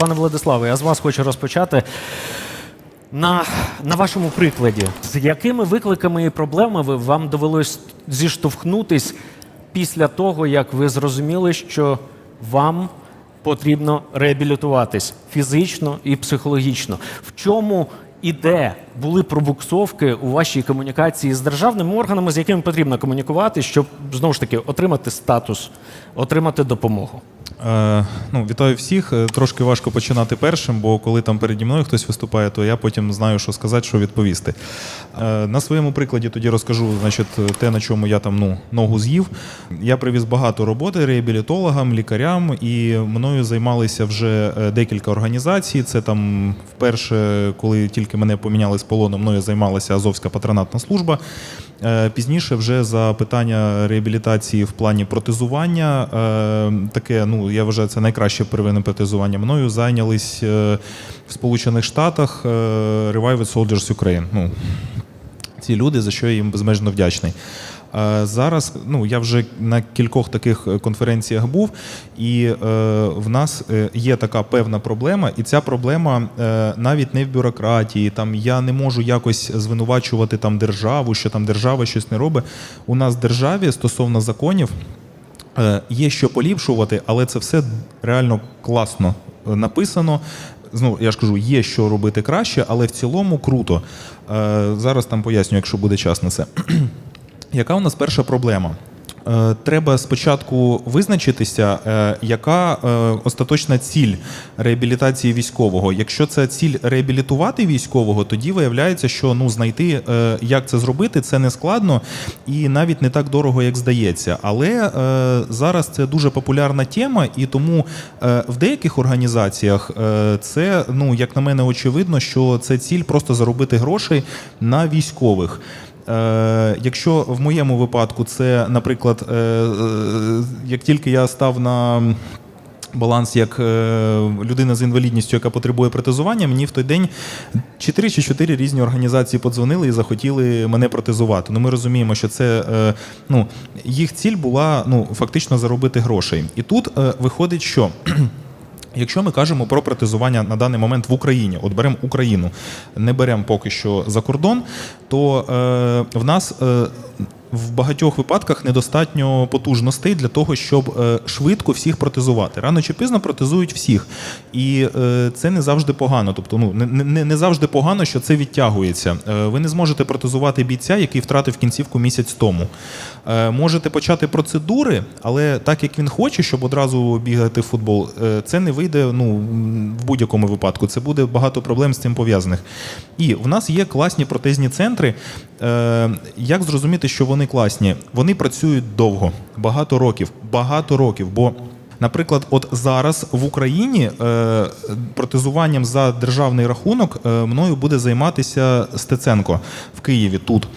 Пане Владиславе, я з вас хочу розпочати. На, на вашому прикладі, з якими викликами і проблемами вам довелось зіштовхнутись після того, як ви зрозуміли, що вам потрібно реабілітуватись фізично і психологічно? В чому і де були пробуксовки у вашій комунікації з державними органами, з якими потрібно комунікувати, щоб знову ж таки отримати статус, отримати допомогу? Е, ну, вітаю всіх. Е, Трошки важко починати першим, бо коли там переді мною хтось виступає, то я потім знаю, що сказати, що відповісти. Е, на своєму прикладі тоді розкажу значить, те, на чому я там ну, ногу з'їв. Я привіз багато роботи реабілітологам, лікарям, і мною займалися вже е, декілька організацій. Це там вперше, коли тільки мене поміняли з полону, мною займалася Азовська патронатна служба. Е, Пізніше вже за питання реабілітації в плані протезування, е, таке, ну я вважаю, це найкраще первинне протезування. Мною зайнялись е, в Сполучених Штатах Revive Soldiers Ukraine. Ну, ці люди, за що я їм безмежно вдячний. Е, Зараз ну я вже на кількох таких е, конференціях був, і е, в нас є така певна проблема, і ця проблема навіть не в бюрократії. Там я не можу якось звинувачувати там державу, що там держава щось не робить. У нас в державі стосовно законів Є що поліпшувати, але це все реально класно написано. Ну, я ж кажу, є що робити краще, але в цілому круто. Зараз там поясню, якщо буде час на це. Яка у нас перша проблема? Е, Треба спочатку визначитися, е, яка е, остаточна ціль реабілітації військового. Якщо це ціль реабілітувати військового, тоді виявляється, що ну знайти, як це зробити, це не складно і навіть не так дорого, як здається. Але зараз це дуже популярна тема, і тому в деяких організаціях це, ну як на мене, очевидно, що це ціль просто заробити грошей на військових. Е, Якщо в моєму випадку це, наприклад, е, е, як тільки я став на баланс як людина з інвалідністю, яка потребує протезування, мені в той день 4 чи 4 різні організації подзвонили і захотіли мене протезувати. Ну, ми розуміємо, що це ну, їх ціль була ну, фактично заробити грошей. І тут виходить, що. Якщо ми кажемо про протезування на даний момент в Україні, от беремо Україну, не беремо поки що за кордон, то е, в нас е, в багатьох випадках недостатньо потужностей для того, щоб е, швидко всіх протезувати. Рано чи пізно протезують всіх, і е, це не завжди погано. Тобто, ну не, не, завжди погано, що це відтягується. Е, ви не зможете протезувати бійця, який втратив кінцівку місяць тому. Можете почати процедури, але так як він хоче, щоб одразу бігати в футбол, це не вийде ну, в будь-якому випадку. Це буде багато проблем з цим пов'язаних. І в нас є класні протезні центри. Як зрозуміти, що вони класні? Вони працюють довго, багато років, багато років. бо Наприклад, от зараз в Україні е, протезуванням за державний рахунок е, мною буде займатися Стеценко в Києві тут.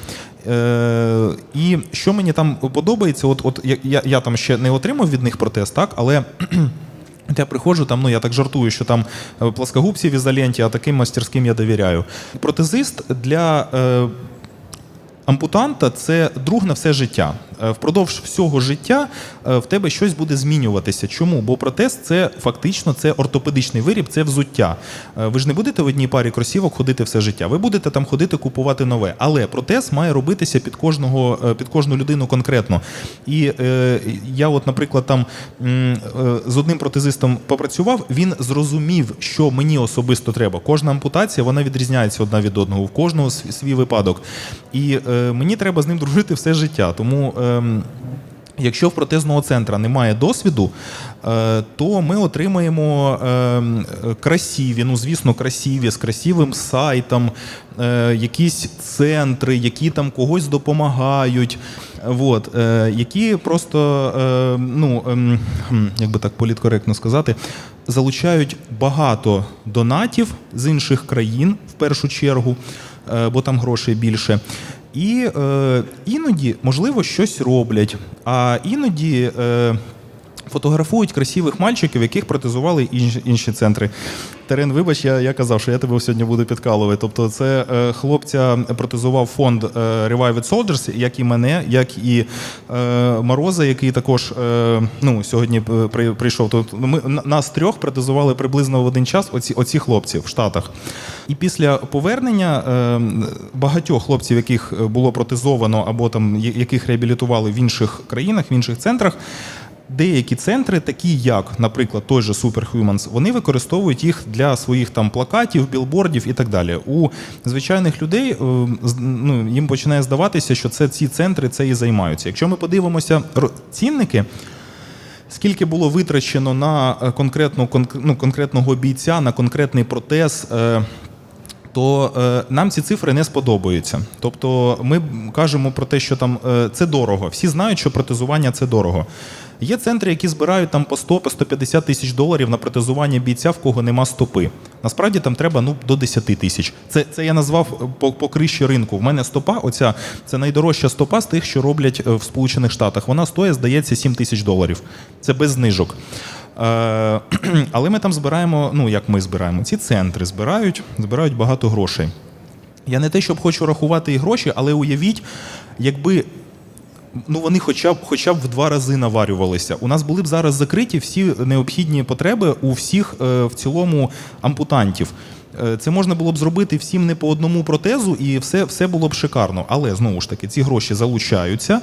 Е, і що мені там подобається, от, от я, я, я там ще не отримав від них протез, так, але. Я приходжу, там, ну я так жартую, що там е, плоскогубці в ізоленті, а таким мастерським я довіряю. Протезист для е, ампутанта це друг на все життя. Е, Впродовж всього життя е, в тебе щось буде змінюватися. Чому? Бо протез це фактично це ортопедичний виріб, це взуття. Е, Ви ж не будете в одній парі кросівок ходити все життя. Ви будете там ходити купувати нове. Але протез має робитися під кожного е, під кожну людину конкретно. І е, я, от, наприклад, там е, з одним протезистом попрацював, він зрозумів, що мені особисто треба. Кожна ампутація вона відрізняється одна від одного, в кожного свій, випадок. І е, мені треба з ним дружити все життя. Тому. ем, Якщо в протезного центра немає досвіду, е, то ми отримаємо ем, красиві, ну звісно, красиві з красивим сайтом, е, якісь центри, які там когось допомагають. Вот, е, які просто, ну ем, як би так політкоректно сказати, залучають багато донатів з інших країн в першу чергу, бо там грошей більше. І е, іноді, можливо, щось роблять, а іноді. Е, Фотографують красивих мальчиків, яких протезували інші, інші центри. Терен, вибач, я, я казав, що я тебе сьогодні буду підкалувати. Тобто, це е, хлопця протезував фонд е, Revived Soldiers, як і мене, як і е, Мороза, який також е, ну, сьогодні е, при, прийшов. Тобто, ми, нас трьох протезували приблизно в один час оці, оці хлопці в Штатах. І після повернення е, багатьох хлопців, яких було протезовано або там яких реабілітували в інших країнах, в інших центрах. Деякі центри, такі як, наприклад, той же Superhumans, вони використовують їх для своїх там плакатів, білбордів і так далі. У звичайних людей е, ну, їм починає здаватися, що це ці центри це і займаються. Якщо ми подивимося цінники, скільки було витрачено на е, конкретну конк- ну, конкретного бійця, на конкретний протез. То е, нам ці цифри не сподобаються. Тобто ми кажемо про те, що там е, це дорого. Всі знають, що протезування це дорого. Є центри, які збирають там по 100 по 150 тисяч доларів на протезування бійця, в кого нема стопи. Насправді там треба ну до 10 тисяч. Це, це я назвав е, по, по крищі ринку. В мене стопа, оця це найдорожча стопа з тих, що роблять в Сполучених Штатах. Вона стоїть, здається, 7 тисяч доларів. Це без знижок. Е, Але ми там збираємо, ну як ми збираємо, ці центри збирають, збирають багато грошей. Я не те, щоб хочу рахувати і гроші, але уявіть, якби ну вони хоча б хоча б в два рази наварювалися. У нас були б зараз закриті всі необхідні потреби у всіх е, в цілому ампутантів. Е, Це можна було б зробити всім не по одному протезу, і все, все було б шикарно. Але знову ж таки, ці гроші залучаються,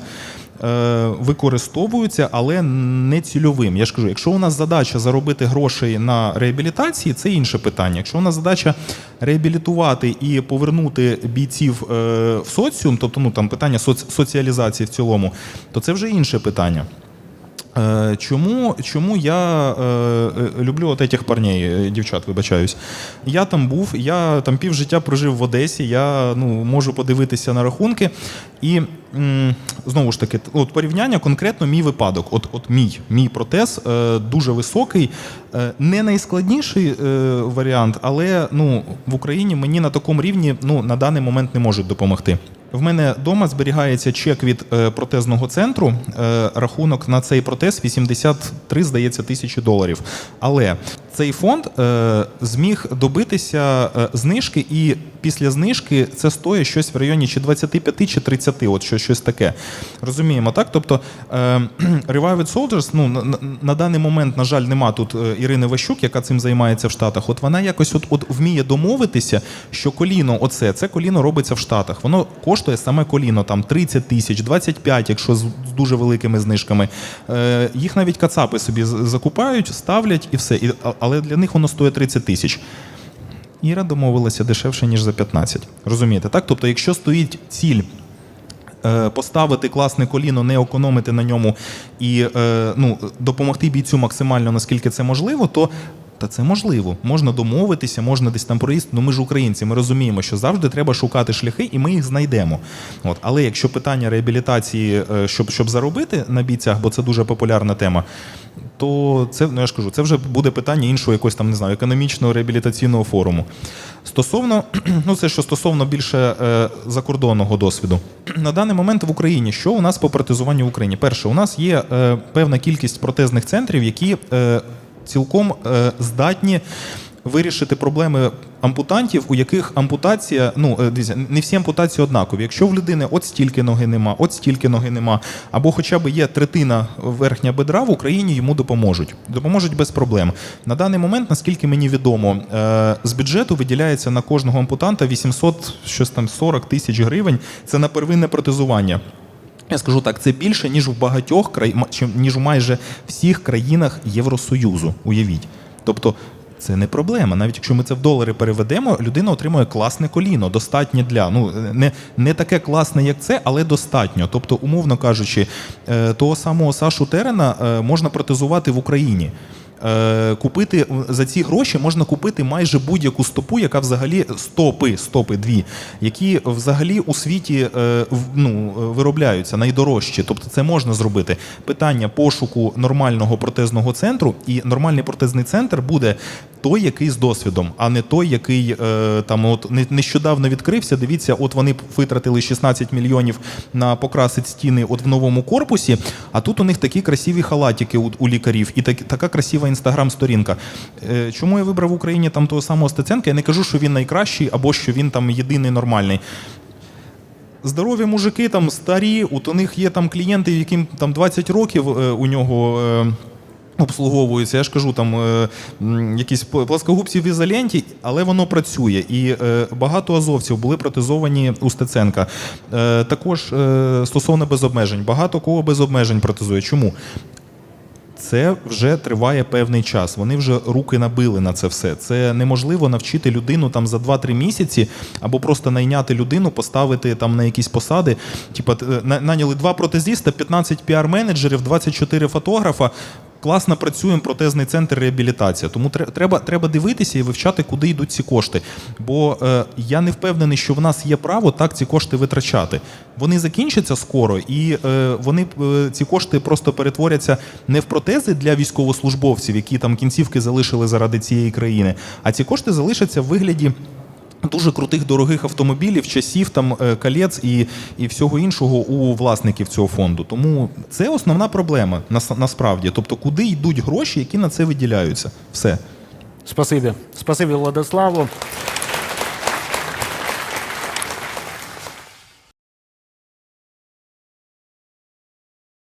використовуються, але не цільовим. Я ж кажу, якщо у нас задача заробити грошей на реабілітації, це інше питання. Якщо у нас задача реабілітувати і повернути бійців е, в соціум, тобто ну там питання соц- соціалізації в цілому, то це вже інше питання. Е, Чому, чому я е, е, люблю от этих парней, е, дівчат, вибачаюсь. Я там був, я там півжиття прожив в Одесі, я ну, можу подивитися на рахунки. І м, знову ж таки, от порівняння конкретно мій випадок. От, от мій, мій протез е, дуже високий, е, не найскладніший е, варіант, але ну, в Україні мені на такому рівні ну, на даний момент не можуть допомогти. В мене вдома зберігається чек від е, протезного центру. Е, рахунок на цей протез 83, здається, тисячі доларів. Але цей фонд е, зміг добитися е, знижки, і після знижки це стоїть щось в районі чи 25, чи 30, от щось, щось таке. Розуміємо, так? Тобто е, Revived Soldiers, ну, на, на- даний момент, на жаль, нема тут е, Ірини Ващук, яка цим займається в Штатах. От вона якось от, от вміє домовитися, що коліно, оце, це коліно робиться в Штатах. Воно коштує саме коліно там 30 тисяч, 25, якщо з, з дуже великими знижками. Е, їх навіть кацапи собі закупають, ставлять і все. І, але для них воно стоїть 30 тисяч. Іра домовилася дешевше, ніж за 15. Розумієте, так? Тобто, якщо стоїть ціль е, поставити класне коліно, не економити на ньому і е, ну, допомогти бійцю максимально, наскільки це можливо, то. Та це можливо, можна домовитися, можна десь там проїсти. Ну ми ж українці, ми розуміємо, що завжди треба шукати шляхи, і ми їх знайдемо. От, але якщо питання реабілітації, е, щоб, щоб заробити на бійцях, бо це дуже популярна тема, то це ну я ж кажу, це вже буде питання іншого якогось там не знаю, економічного реабілітаційного форуму. Стосовно, ну це що стосовно більше е, закордонного досвіду. На даний момент в Україні, що у нас по протезуванню в Україні? Перше, у нас є е, певна кількість протезних центрів, які е, цілком е, здатні. Вирішити проблеми ампутантів, у яких ампутація, ну е, не всі ампутації однакові. Якщо в людини от стільки ноги нема, от стільки ноги нема, або хоча б є третина верхня бедра, в Україні йому допоможуть. Допоможуть без проблем. На даний момент, наскільки мені відомо, е, з бюджету виділяється на кожного ампутанта 800, щось там 40 тисяч гривень. Це на первинне протезування. Я скажу так, це більше, ніж в багатьох країнах, ніж у майже всіх країнах Євросоюзу. Уявіть. Тобто це не проблема. Навіть якщо ми це в долари переведемо, людина отримує класне коліно, достатнє для. Ну не, не таке класне, як це, але достатньо. Тобто, умовно кажучи, е, того самого Сашу Терена е, можна протезувати в Україні. Е, Купити за ці гроші можна купити майже будь-яку стопу, яка взагалі стопи, стопи дві, які взагалі у світі е, ну, виробляються найдорожчі. Тобто це можна зробити. Питання пошуку нормального протезного центру, і нормальний протезний центр буде той, який з досвідом, а не той, який е, там от нещодавно відкрився. Дивіться, от вони витратили 16 мільйонів на покрасить стіни от в новому корпусі. А тут у них такі красиві халатики у, у лікарів і так, така красива інстаграм-сторінка. Е, чому я вибрав в Україні там того самого Стеценка? Я не кажу, що він найкращий або що він там єдиний нормальний. Здорові мужики там старі, от у них є там клієнти, яким там 20 років е, у нього. Е, Обслуговуються, я ж кажу, там е, якісь пл- пласкогубці в ізоленті, але воно працює. І е, багато азовців були протезовані у Стеценка. Е, також е, стосовно без обмежень. Багато кого без обмежень протезує. Чому? Це вже триває певний час. Вони вже руки набили на це все. Це неможливо навчити людину там за 2-3 місяці, або просто найняти людину, поставити там на якісь посади. Типа на- наняли два протезіста, 15 піар-менеджерів, 24 фотографа. Класно працюємо протезний центр реабілітація. Тому треба, треба дивитися і вивчати, куди йдуть ці кошти. Бо е, я не впевнений, що в нас є право так ці кошти витрачати. Вони закінчаться скоро, і е, вони е, ці кошти просто перетворяться не в протези для військовослужбовців, які там кінцівки залишили заради цієї країни, а ці кошти залишаться в вигляді. Дуже крутих дорогих автомобілів, часів, там е, колець і, і всього іншого у власників цього фонду. Тому це основна проблема нас- насправді. Тобто, куди йдуть гроші, які на це виділяються. Все. Спасибі. Спасибі, Владиславу.